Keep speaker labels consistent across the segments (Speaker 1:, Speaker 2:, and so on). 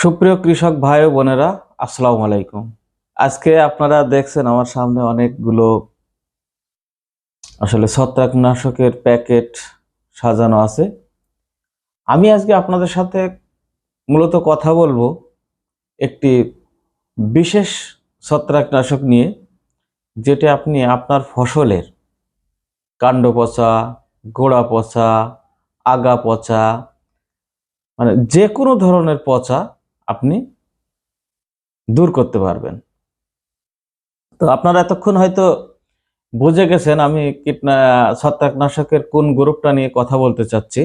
Speaker 1: সুপ্রিয় কৃষক ভাই বোনেরা, আসসালামু আলাইকুম। আজকে আপনারা দেখছেন আমার সামনে অনেকগুলো আসলে ছত্রাকনাশকের প্যাকেট সাজানো আছে। আমি আজকে আপনাদের সাথে মূলত কথা বলব একটি বিশেষ ছত্রাকনাশক নিয়ে, যেটা আপনি আপনার ফসলের কাণ্ড পচা, গোড়া পচা, আগা পচা মানে যে কোনো ধরনের পচা আপনি দূর করতে পারবেন। তো আপনারা এতক্ষণ হয়তো বুঝে গেছেন আমি কীটনা, ছত্রাকনাশকের কোন গ্রুপটা নিয়ে কথা বলতে চাচ্ছি।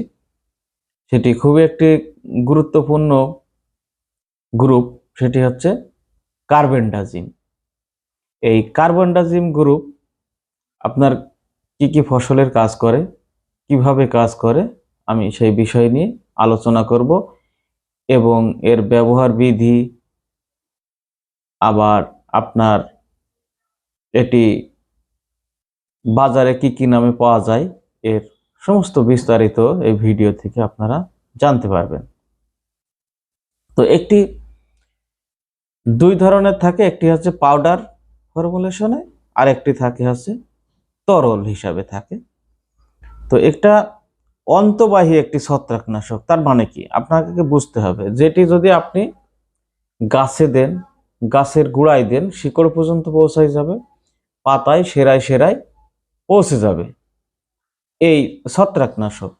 Speaker 1: সেটি খুবই একটি গুরুত্বপূর্ণ গ্রুপ, সেটি হচ্ছে কার্বেন্ডাজিম। এই কার্বনডাজিম গ্রুপ আপনার কি কি ফসলের কাজ করে, কীভাবে কাজ করে, আমি সেই বিষয় নিয়ে আলোচনা করব। এবং এর ব্যবহার বিধি আবার আপনার এটি বাজারে কি কি নামে পাওয়া যায়, এর সমস্ত বিস্তারিত এই ভিডিও থেকে আপনারা জানতে পারবেন। তো একটি, দুই ধরনের থাকে, একটি হচ্ছে পাউডার ফর্মুলেশনে আর একটি থাকে হচ্ছে তরল হিসাবে থাকে। তো একটা অন্তবাহী একটি ছত্রাকনাশক, তার মানে কি? আপনাকে বুঝতে হবে? যেটি যদি আপনি গাছে দেন, গাছের গুড়ায় দেন, শিকড় পর্যন্ত পৌঁছাই যাবে, পাতায় সেরায় সেরায় পৌঁছে যাবে এই ছত্রাকনাশক।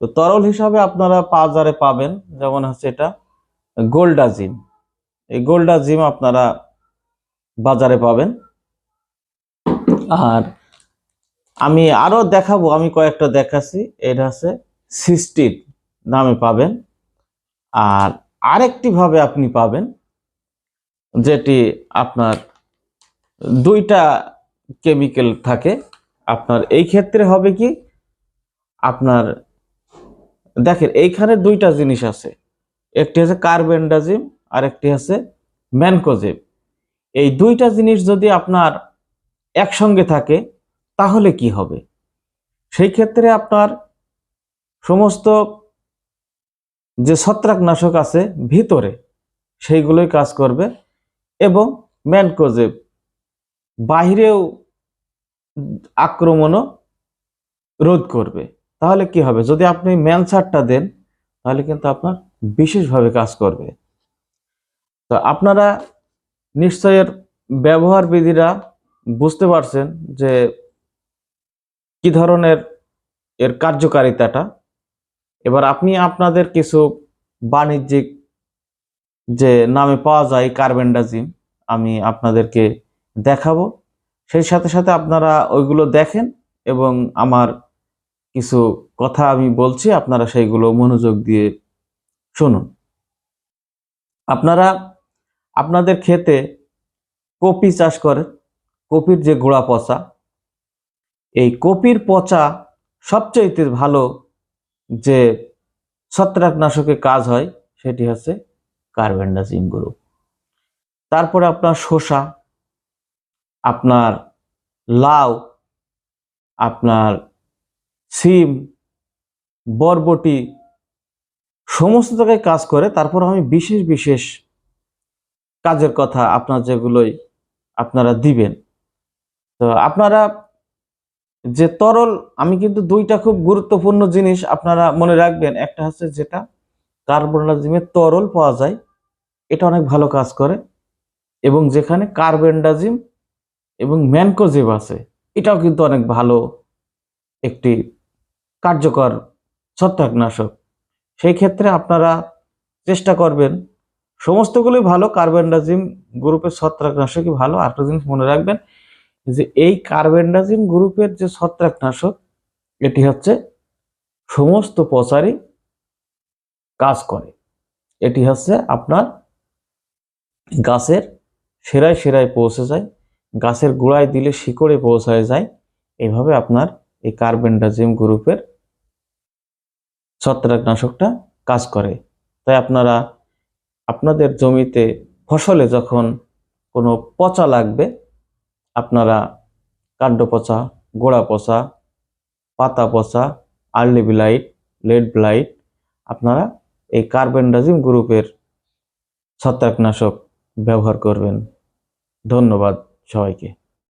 Speaker 1: তো তরল হিসাবে আপনারা বাজারে পাবেন, যেমন হচ্ছে এটা গোল্ডাজিম। এই গোল্ডাজিম আপনারা বাজারে পাবেন। আর আমি আরও দেখাবো, আমি কয়েকটা দেখাচ্ছি। এটা হচ্ছে সিস্টিন নামে পাবেন। আর আরেকটি ভাবে আপনি পাবেন, যেটি আপনার দুইটা কেমিক্যাল থাকে। আপনার এই ক্ষেত্রে হবে কি, আপনার দেখেন, এইখানে দুইটা জিনিস আছে। একটি হচ্ছে কার্বেন্ডাজিম আর একটি হচ্ছে ম্যানকোজিম। এই দুইটা জিনিস যদি আপনার একসঙ্গে থাকে তাহলে কি হবে? সেই ক্ষেত্রে আপনার সমস্ত যে ছত্রাকনাশক আছে ভিতরে সেইগুলোই কাজ করবে এবং ম্যানকোজেব বাহিরেও আক্রমণও রোধ করবে। তাহলে কি হবে? যদি আপনি ম্যানসারটা দেন, তাহলে কিন্তু আপনার বিশেষভাবে কাজ করবে। তো আপনারা নিশ্চয়ের ব্যবহার বিধিরা বুঝতে পারছেন যে কি ধরনের এর কার্যকারিতাটা? এবার আপনি আপনাদের কিছু বাণিজ্যিক যে নামে পাওয়া যায় কার্বেন্ডাজিম, আমি আপনাদেরকে দেখাবো। সেই সাথে সাথে আপনারা ওইগুলো দেখেন এবং আমার কিছু কথা আমি বলছি, আপনারা সেইগুলো মনোযোগ দিয়ে শুনুন। আপনারা আপনাদের ক্ষেতে কপি চাষ করেন, কপির যে গোড়া পচা এই কপির পচা সবচাইতে ভালো যে ছত্রাকনাশকে কাজ হয়, সেটি হচ্ছে কার্বেন্ডাজিম গ্রুপ। তারপরে আপনার শসা, আপনার লাউ, আপনার সিম, বরবটি, সমস্ত জায়গায় কাজ করে। তারপর আমি বিশেষ বিশেষ কাজের কথা আপনার যেগুলোই আপনারা দিবেন। তো আপনারা যে তরল, আমি কিন্তু দুইটা খুব গুরুত্বপূর্ণ জিনিস আপনারা মনে রাখবেন। একটা হচ্ছে যেটা কার্বনডাজিমের তরল পাওয়া যায়, এটা অনেক ভালো কাজ করে। এবং যেখানে কার্বেন্ডাজিম এবং ম্যানকোজিভ আছে, এটাও কিন্তু অনেক ভালো একটি কার্যকর ছত্রাকনাশক। সেই ক্ষেত্রে আপনারা চেষ্টা করবেন, সমস্তগুলোই ভালো কার্বেন্ডাজিম গ্রুপের ছত্রাকনাশকই ভালো। আরেকটা জিনিস মনে রাখবেন যে এই কার্বেন্ডাজিম গ্রুপের যে ছত্রাকনাশক, এটি হচ্ছে সমস্ত পচারই কাজ করে। এটি হচ্ছে আপনার গাছের সেরায় সেরায় পৌঁছে যায়, গাছের গোড়ায় দিলে শিকড়ে পৌঁছায় যায় এইভাবে আপনার এই কার্বেন্ডাজিম গ্রুপের ছত্রাকনাশকটা কাজ করে। তাই আপনারা আপনাদের জমিতে ফসলে যখন কোনো পচা লাগবে আপনারা কাণ্ড পচা, গোড়া পচা, পাতা পচা, আর্লি ব্লাইট লেড ব্লাইট, আপনারা এই কার্বেন্ডাজিম গ্রুপের ছত্রাকনাশক ব্যবহার করবেন। ধন্যবাদ সবাইকে।